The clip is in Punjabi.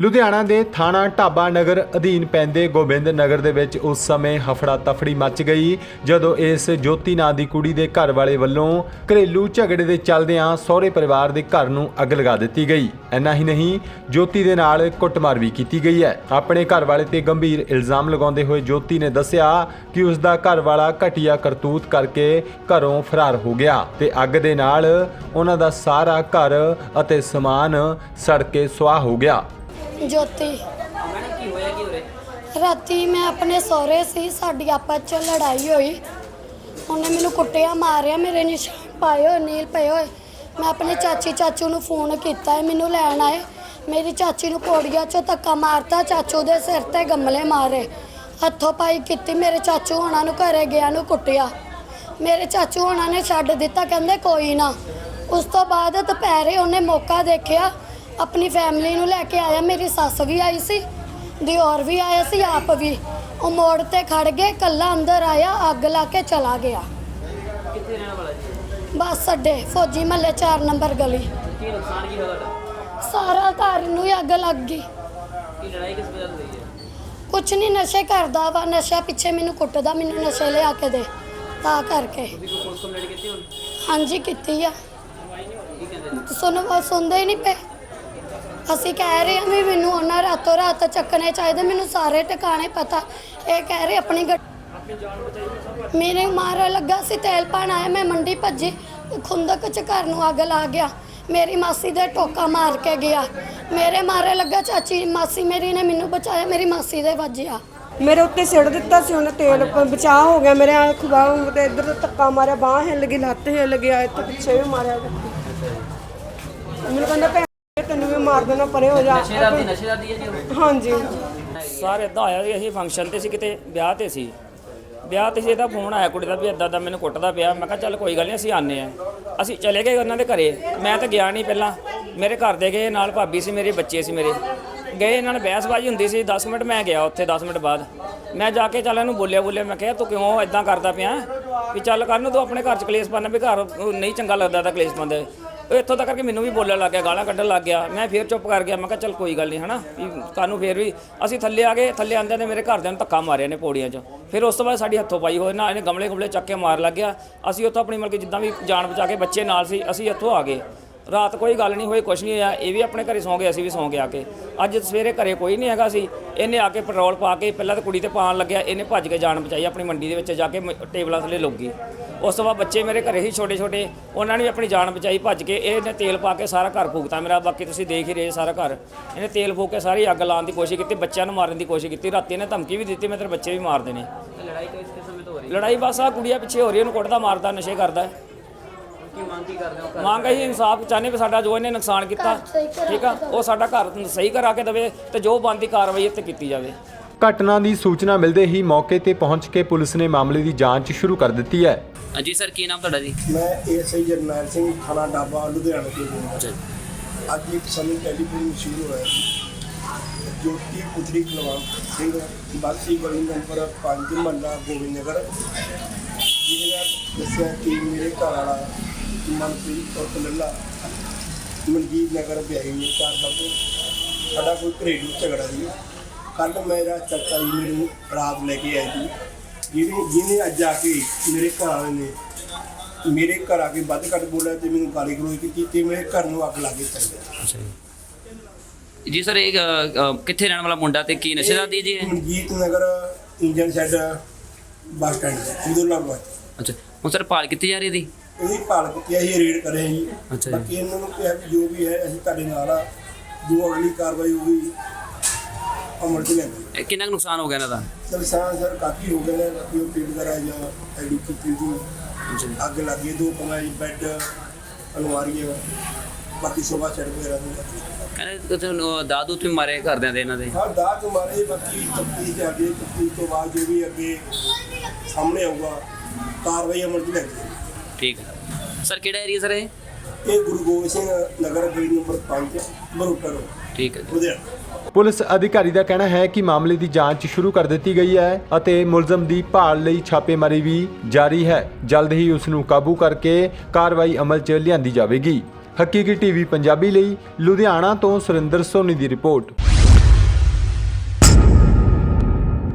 ਲੁਧਿਆਣਾ ਦੇ ਥਾਣਾ ਢਾਬਾ ਨਗਰ ਅਧੀਨ ਪੈਂਦੇ ਗੋਬਿੰਦ ਨਗਰ ਦੇ ਵਿੱਚ ਉਸ ਸਮੇਂ ਹਫੜਾ ਤਫੜੀ ਮਚ ਗਈ, ਜਦੋਂ ਇਸ ਜੋਤੀ ਨਾਂ ਦੀ ਕੁੜੀ ਦੇ ਘਰ ਵਾਲੇ ਵੱਲੋਂ ਘਰੇਲੂ ਝਗੜੇ ਦੇ ਚੱਲਦਿਆਂ ਸਹੁਰੇ ਪਰਿਵਾਰ ਦੇ ਘਰ ਨੂੰ ਅੱਗ ਲਗਾ ਦਿੱਤੀ ਗਈ। ਇੰਨਾ ਹੀ ਨਹੀਂ, ਜੋਤੀ ਦੇ ਨਾਲ ਕੁੱਟਮਾਰ ਵੀ ਕੀਤੀ ਗਈ ਹੈ। ਆਪਣੇ ਘਰ ਵਾਲੇ ਤੇ ਗੰਭੀਰ ਇਲਜ਼ਾਮ ਲਗਾਉਂਦੇ ਹੋਏ ਜੋਤੀ ਨੇ ਦੱਸਿਆ ਕਿ ਉਸ ਦਾ ਘਰ ਵਾਲਾ ਘਟੀਆ ਕਰਤੂਤ ਕਰਕੇ ਘਰੋਂ ਫਰਾਰ ਹੋ ਗਿਆ ਤੇ ਅੱਗ ਦੇ ਨਾਲ ਉਹਨਾਂ ਦਾ ਸਾਰਾ ਘਰ ਅਤੇ ਸਮਾਨ ਸੜ ਕੇ ਸੁਆਹ ਹੋ ਗਿਆ। ਜੋਤੀ। ਮੈਡਮ ਕੀ ਹੋਇਆ ਕੀ ਉਰੇ ਰਾਤੀ ਮੈਂ ਆਪਣੇ ਸਹੁਰੇ ਸੀ, ਸਾਡੀ ਆਪਸ ਚ ਲੜਾਈ ਹੋਈ। ਉਹਨੇ ਮੈਨੂੰ ਕੁੱਟਿਆ, ਮਾਰਿਆ, ਮੇਰੇ ਨਿਸ਼ਾਨ ਪਾਏ ਹੋਏ, ਨੀਲ ਪਏ ਹੋਏ। ਮੈਂ ਆਪਣੇ ਚਾਚੀ ਚਾਚੂ ਨੂੰ ਫੋਨ ਕੀਤਾ ਹੈ ਮੈਨੂੰ ਲੈਣ ਆਏ। ਮੇਰੀ ਚਾਚੀ ਨੂੰ ਪੌੜੀਆਂ 'ਚੋਂ ਧੱਕਾ ਮਾਰਤਾ, ਚਾਚੂ ਦੇ ਸਿਰ ਤੇ ਗਮਲੇ ਮਾਰੇ। ਹੱਥੋਂ ਪਾਈ ਕੀਤੀ, ਮੇਰੇ ਚਾਚੂ ਹੋਣਾ ਨੂੰ ਘਰੇ ਗਿਆ, ਨੂੰ ਕੁੱਟਿਆ। ਮੇਰੇ ਚਾਚੂ ਹੋਣਾ ਨੇ ਛੱਡ ਦਿੱਤਾ, ਕਹਿੰਦੇ ਕੋਈ ਨਾ। ਉਸ ਤੋਂ ਬਾਅਦ ਦੁਪਹਿਰੇ ਉਹਨੇ ਮੌਕਾ ਦੇਖਿਆ ਆਪਣੀ ਫੈਮਿਲੀ ਨੂੰ ਲੈ ਕੇ ਆਇਆ। ਮੇਰੀ ਸੱਸ ਵੀ ਆਈ ਸੀ ਦਿਓਰ ਵੀ ਆਇਆ ਸੀ ਆਪ ਵੀ। ਉਹ ਮੋੜ ਤੇ ਖੜ ਗਏ ਕੱਲਾ ਅੰਦਰ ਆਇਆ ਅੱਗ ਲਾ ਕੇ ਚਲਾ ਗਿਆ। ਕਿੱਥੇ ਰਹਿਣ ਵਾਲਾ ਜੀ? ਬਸ ਅੱਡੇ ਫੌਜੀ ਮਹੱਲੇ 4 ਨੰਬਰ ਗਲੀ। ਕੀ ਨੁਕਸਾਨ ਕੀ ਹੋਇਆ ਤੁਹਾਡਾ? ਸਾਰਾ ਘਰ ਨੂੰ ਹੀ ਅੱਗ ਲੱਗ ਗਈ। ਕੀ ਲੜਾਈ ਕਿਸ ਵਜ੍ਹਾ ਤੋਂ ਹੋਈ ਹੈ? ਕੁਛ ਨਹੀਂ ਨਸ਼ੇ ਕਰਦਾ ਵਾ। ਨਸ਼ਾ ਪਿੱਛੇ ਮੈਨੂੰ ਕੁੱਟਦਾ ਮੈਨੂੰ ਨਸ਼ੇ ਲਿਆ ਕੇ ਦੇ ਤਾਂ ਕਰਕੇ। ਹਾਂਜੀ ਕੀਤੀ ਆ। ਸੁਣ ਸੁਣਦੇ ਹੀ ਨਹੀਂ ਪਏ। ਅਸੀਂ ਕਹਿ ਰਹੇ ਹਾਂ ਵੀ ਮੈਨੂੰ ਉਹਨਾਂ ਰਾਤੋਂ ਰਾਤ ਚੱਕਣੇ ਚਾਹੀਦੇ ਮੈਨੂੰ ਸਾਰੇ ਟਿਕਾਣੇ ਪਤਾ। ਇਹ ਕਹਿ ਰਹੇ ਆਪਣੀ ਗੱਡੀ ਮੇਰੇ ਮਾਰ ਲੱਗਾ ਸੀ ਤੇਲ ਪਾਣ ਆਇਆ ਮੈਂ ਮੰਡੀ ਭੱਜੀ ਖੁੰਦਕ ਚ ਘਰ ਨੂੰ ਅੱਗ ਲਾ ਗਿਆ। ਮੇਰੀ ਮਾਸੀ ਦੇ ਟੋਕਾ ਮਾਰ ਕੇ ਗਿਆ। ਮੇਰੇ ਮਾਰੇ ਲੱਗਾ ਚਾਚੀ ਮਾਸੀ ਮੇਰੀ ਨੇ ਮੈਨੂੰ ਬਚਾਇਆ ਮੇਰੀ ਮਾਸੀ ਦੇ ਵੱਜਿਆ। ਮੇਰੇ ਉੱਤੇ ਸਿੜ ਦਿੱਤਾ ਸੀ ਉਹਨੇ ਤੇਲ ਬਚਾਅ ਹੋ ਗਿਆ। ਮੇਰੇ ਅੱਖ ਬਾਹ ਤੇ ਇੱਧਰ ਤੋਂ ਧੱਕਾ ਮਾਰਿਆ ਬਾਹ ਹਿੱਲ ਗਈ ਲੱਤ ਹਿੱਲ ਗਿਆ ਇੱਥੇ ਪਿੱਛੇ ਵੀ ਮਾਰਿਆ। ਮੈਨੂੰ ਕਹਿੰਦਾ ਮਾਰ ਦੇਣਾ ਪਰੇ ਹੋ ਜਾ। ਨਸ਼ੇਦਾਰ ਦੀ ਨਸ਼ੇਦਾਰ ਦੀ ਹੈ ਜੀ ਉਹ? ਹਾਂਜੀ। ਸਰ ਇਦਾਂ ਹੋਇਆ ਵੀ ਅਸੀਂ ਫੰਕਸ਼ਨ ਤੇ ਸੀ ਕਿਤੇ ਵਿਆਹ ਤੇ ਸੀ। ਵਿਆਹ ਤੇ ਸੀ ਇਹਦਾ ਫੋਨ ਆਇਆ ਕੁੜੀ ਦਾ ਵੀ ਇਦਾਂ ਦਾ ਮੈਨੂੰ ਕੁੱਟਦਾ ਪਿਆ। ਮੈਂ ਕਿਹਾ ਚੱਲ ਕੋਈ ਗੱਲ ਨਹੀਂ ਅਸੀਂ ਆਨੇ ਆ ਅਸੀਂ ਚਲੇ ਗਏ ਉਹਨਾਂ ਦੇ ਘਰੇ। ਮੈਂ ਤਾਂ ਗਿਆ ਨਹੀਂ ਪਹਿਲਾਂ। ਮੇਰੇ ਘਰ ਦੇ ਗਏ ਨਾਲ ਭਾਬੀ ਸੀ ਮੇਰੇ ਬੱਚੇ ਸੀ ਮੇਰੇ। ਗਏ ਇਹਨਾਂ ਨਾਲ ਬਹਿਸਬਾਜ਼ੀ ਹੁੰਦੀ ਸੀ। 10 ਮਿੰਟ ਮੈਂ ਗਿਆ ਉੱਥੇ 10 ਮਿੰਟ ਬਾਅਦ। ਮੈਂ ਜਾ ਕੇ ਚੱਲ ਇਹਨੂੰ ਬੋਲਿਆ ਬੋਲਿਆ। ਮੈਂ ਕਿਹਾ ਤੂੰ ਕਿਉਂ ਇਦਾਂ ਕਰਦਾ ਪਿਆ? ਵੀ ਚੱਲ ਕਰ ਨੂੰ ਤੂੰ ਆਪਣੇ ਘਰ ਚ ਕਲੇਸ਼ ਪਾਣਾ ਵੀ ਘਰ ਨਹੀਂ ਚੰਗਾ ਲੱਗਦਾ ਤਾਂ ਕਲੇਸ਼ ਪਾਉਂਦੇ। ਉਹ ਇੱਥੋਂ ਤੱਕ ਕਿ ਮੈਨੂੰ ਵੀ ਬੋਲਣ ਲੱਗ ਗਿਆ, ਗਾਲਾਂ ਕੱਢਣ ਲੱਗ ਗਿਆ। ਮੈਂ ਫੇਰ ਚੁੱਪ ਕਰ ਗਿਆ, ਮੈਂ ਕਿਹਾ ਚੱਲ ਕੋਈ ਗੱਲ ਨਹੀਂ, ਹਨਾ? ਵੀ ਕਾਨੂੰ ਫੇਰ ਵੀ ਅਸੀਂ ਥੱਲੇ ਆ ਗਏ, ਥੱਲੇ ਆਂਦੇ ਨੇ ਮੇਰੇ ਘਰਦਿਆਂ ਨੂੰ ਧੱਕਾ ਮਾਰਿਆ ਨੇ ਪੌੜੀਆਂ 'ਚ। ਫਿਰ ਉਸ ਤੋਂ ਬਾਅਦ ਸਾਡੀ ਹੱਥੋਂ ਪਾਈ ਹੋਏ ਨਾ ਇਹਨੇ ਗਮਲੇ ਗੁਮਲੇ ਚੱਕ ਕੇ ਮਾਰ ਲੱਗ ਗਿਆ। ਅਸੀਂ ਉੱਥੋਂ ਆਪਣੀ ਮਤਲਬ ਕਿ ਜਿੱਦਾਂ ਵੀ ਜਾਨ ਬਚਾ ਕੇ ਬੱਚੇ ਨਾਲ ਸੀ, ਅਸੀਂ ਇੱਥੋਂ ਆ ਗਏ। ਰਾਤ ਕੋਈ ਗੱਲ ਨਹੀਂ ਹੋਈ, ਕੁਛ ਨਹੀਂ ਹੋਇਆ, ਇਹ ਵੀ ਆਪਣੇ ਘਰੇ ਸੌਂ ਗਏ, ਅਸੀਂ ਵੀ ਸੌਂ ਗਏ ਆ ਕੇ। ਅੱਜ ਸਵੇਰੇ ਘਰੇ ਕੋਈ ਨਹੀਂ ਹੈਗਾ ਸੀ। ਇਹਨੇ ਆ ਕੇ ਪੈਟਰੋਲ ਪਾ ਕੇ ਪਹਿਲਾਂ ਤਾਂ ਕੁੜੀ ਤੇ ਪਾਣ ਲੱਗਿਆ, ਇਹਨੇ ਭੱਜ ਕੇ ਜਾਨ ਬਚਾਈ ਆਪਣੀ ਮੰਡੀ ਦੇ ਵਿੱਚ ਜਾ ਕੇ ਮ- ਟੇਬਲਾਂ ਥੱਲੇ ਲੁੱਕ ਗਈ। ਉਸ ਤੋਂ ਬਾਅਦ ਬੱਚੇ ਮੇਰੇ ਘਰੇ ਹੀ ਛੋਟੇ ਛੋਟੇ ਉਹਨਾਂ ਨੇ ਵੀ ਆਪਣੀ ਜਾਨ ਬਚਾਈ ਭੱਜ ਕੇ ਇਹਨੇ ਤੇਲ ਪਾ ਕੇ ਸਾਰਾ ਘਰ ਫੂਕਤਾ ਮੇਰਾ ਬਾਕੀ ਤੁਸੀਂ ਦੇਖ ਹੀ ਰਹੇ ਸਾਰਾ ਘਰ। ਇਹਨੇ ਤੇਲ ਫੂਕ ਕੇ ਸਾਰੀ ਅੱਗ ਲਾਉਣ ਦੀ ਕੋਸ਼ਿਸ਼ ਕੀਤੀ ਬੱਚਿਆਂ ਨੂੰ ਮਾਰਨ ਦੀ ਕੋਸ਼ਿਸ਼ ਕੀਤੀ ਰਾਤੀ ਇਹਨੇ ਧਮਕੀ ਵੀ ਦਿੱਤੀ ਮੈਂ ਤੇਰੇ ਬੱਚੇ ਵੀ ਮਾਰ ਦੇਣੇ ਤੇ ਲੜਾਈ ਕਿਸ ਕਿਸਮ ਵਿੱਚ ਹੋ ਰਹੀ ਹੈ? ਲੜਾਈ ਬਸ ਆ ਕੁੜੀਆਂ ਪਿੱਛੇ ਹੋ ਰਹੀ ਉਹਨੂੰ ਕੁੱਟਦਾ ਮਾਰਦਾ ਨਸ਼ੇ ਕਰਦਾ। ਕੀ ਮੰਗ ਕੀ ਕਰਦੇ ਹੋ? ਮੰਗ ਅਸੀਂ ਇਨਸਾਫ ਚਾਹੁੰਦੇ ਵੀ ਸਾਡਾ ਜੋ ਇਹਨੇ ਨੁਕਸਾਨ ਕੀਤਾ ਠੀਕ ਆ? ਉਹ ਸਾਡਾ ਘਰ ਸਹੀ ਕਰਾ ਕੇ ਦੇਵੇ ਤੇ ਜੋ ਬਣਦੀ ਕਾਰਵਾਈ ਇੱਥੇ ਕੀਤੀ ਜਾਵੇ। ਘਟਨਾ ਦੀ ਸੂਚਨਾ ਮਿਲਦੇ ਹੀ ਮੌਕੇ ਤੇ ਪਹੁੰਚ ਕੇ ਪੁਲਿਸ ਨੇ ਮਾਮਲੇ ਦੀ ਜਾਂਚ ਸ਼ੁਰੂ ਕਰ ਦਿੱਤੀ ਹੈ। ਹਾਂਜੀ ਸਰ ਕੀ ਨਾਮ ਤੁਹਾਡਾ ਜੀ? ਮੈਂ ਏਐਸਆਈ ਜਰਨੈਲ ਸਿੰਘ ਥਾਣਾ ਡਾਬਾ ਲੁਧਿਆਣਾ ਤੋਂ ਬੋਲ ਰਿਹਾ। ਅੱਜ ਇੱਕ ਸਾਨੂੰ ਟੈਲੀਫੋਨ ਮਸ਼ਹੂਰ ਹੋਇਆ ਸੀ। ਜੋਤੀ ਪੁੱਤਰੀ ਕੁਲਵੰਤ ਸਿੰਘ ਵਾਸੀ ਗਲੀ ਨੰਬਰ 5 ਮਹੱਲਾ ਗੋਬਿੰਦ ਨਗਰ ਜਿਹਨੇ ਦੱਸਿਆ ਕਿ ਮੇਰੇ ਘਰ ਵਾਲਾ ਮਨਪ੍ਰੀਤ ਕੌਰ ਲੱਲਾ ਮਨਜੀਤ ਨਗਰ ਵਿਆਹੀ ਸਾਲ ਤੋਂ। ਸਾਡਾ ਕੋਈ ਘਰੇਲੂ ਝਗੜਾ ਸੀ ਕੱਲ ਮੇਰਾ ਚਾਚਾ ਜੀ ਮੈਨੂੰ ਰਾਤ ਲੈ ਕੇ ਆਏ ਸੀ। ਜਿਹਨੇ ਜਿਹਨੇ ਅੱਜ ਆ ਕੇ ਮੇਰੇ ਘਰ ਵਾਲੇ ਨੇ ਮੇਰੇ ਘਰ ਆ ਕੇ ਵੱਧ ਘੱਟ ਬੋਲਿਆ ਤੇ ਮੈਨੂੰ ਗਾਲੀ ਗਲੋਚ ਕੀਤੀ ਤੇ ਮੇਰੇ ਘਰ ਨੂੰ ਅੱਗ ਲਾ ਕੇ ਚੱਲ ਗਿਆ ਜੀ। ਸਰ ਇਹ ਅ, ਅ, ਕਿੱਥੇ ਰਹਿਣ ਵਾਲਾ ਮੁੰਡਾ ਤੇ ਕੀ ਨਸ਼ੇਦਾਰ ਦੀ ਜੀ ਇਹ? Manjit Nagar engine shed bus stand Abdullabad ਅੱਛਾ ਹੁਣ ਸਰ ਪਾਲ ਕਿੱਥੇ ਜਾ ਰਹੀ ਦੀ ਇਹਦੀ ਭਾਲ ਕੀਤੀ ਅਸੀਂ ਰੇਡ ਕਰੇ ਜੀ। ਅੱਛਾ ਜੀ। ਬਾਕੀ ਇਹਨਾਂ ਨੂੰ ਕਿਹਾ ਵੀ ਜੋ ਵੀ ਹੈ ਅਸੀਂ ਤੁਹਾਡੇ ਨਾਲ ਆ। ਜੋ ਅਗਲੀ ਕਾਰਵਾਈ ਹੋਊਗੀ ਚ ਲੈਂਦੇ ਇਹ ਕਿੰਨਾ ਕੁ ਨੁਕਸਾਨ ਹੋ ਗਿਆ ਇਹਨਾਂ ਦਾ? ਨੁਕਸਾਨ ਸਰ ਕਾਫੀ ਹੋ ਗਏ ਨੇ ਬਾਕੀ ਉਹ ਪੀੜ ਵਗੈਰਾ ਜਾਂ ਐਡੀ ਕੀਤੀ ਦੀ ਅੱਗ ਲੱਗੀ ਦੋ ਕਮਰੇ ਬੈੱਡ ਅਲਮਾਰੀਆਂ ਬਾਕੀ ਸੋਫਾ ਸੈੱਟ ਵਗੈਰਾ ਲੱਗੀ ਕਹਿੰਦੇ ਤੁਹਾਨੂੰ ਦਾਦੂ ਤੇ ਮਾਰੇ ਘਰਦਿਆਂ ਦੇ ਇਹਨਾਂ ਦੇ। ਹਾਂ ਦਾਗ ਮਾਰੇ ਬਾਕੀ ਤਫਤੀਸ਼ ਚੱਲਦੀ ਹੈ ਤਫਤੀਸ਼ ਤੋਂ ਬਾਅਦ ਜੋ ਵੀ ਅੱਗੇ ਸਾਹਮਣੇ ਆਊਗਾ ਕਾਰਵਾਈ ਅਮਲ ਚ ਲੈਂਦੇ ਠੀਕ ਹੈ। ਸਰ ਕਿਹੜਾ ਏਰੀਆ ਸਰ ਇਹ? ਇਹ ਗੁਰੂ ਗੋਬਿੰਦ ਸਿੰਘ ਨਗਰ ਗਲੀ ਨੰਬਰ 5 ਬਰੋਟਰ ਠੀਕ ਹੈ ਜੀ। ਲੁਧਿਆਣਾ ਪੁਲਿਸ ਅਧਿਕਾਰੀ ਦਾ ਕਹਿਣਾ ਹੈ ਕਿ ਮਾਮਲੇ ਦੀ ਜਾਂਚ ਸ਼ੁਰੂ ਕਰ ਦਿੱਤੀ ਗਈ ਹੈ ਅਤੇ ਮੁਲਜ਼ਮ ਦੀ ਭਾਲ ਲਈ ਛਾਪੇਮਾਰੀ ਵੀ ਜਾਰੀ ਹੈ। ਜਲਦ ਹੀ ਉਸ ਨੂੰ ਕਾਬੂ ਕਰਕੇ ਕਾਰਵਾਈ ਅਮਲ 'ਚ ਲਿਆਂਦੀ ਜਾਵੇਗੀ। ਹਕੀਕੀ ਟੀਵੀ ਪੰਜਾਬੀ ਲਈ ਲੁਧਿਆਣਾ ਤੋਂ ਸੁਰਿੰਦਰ ਸੋਨੀ ਦੀ ਰਿਪੋਰਟ।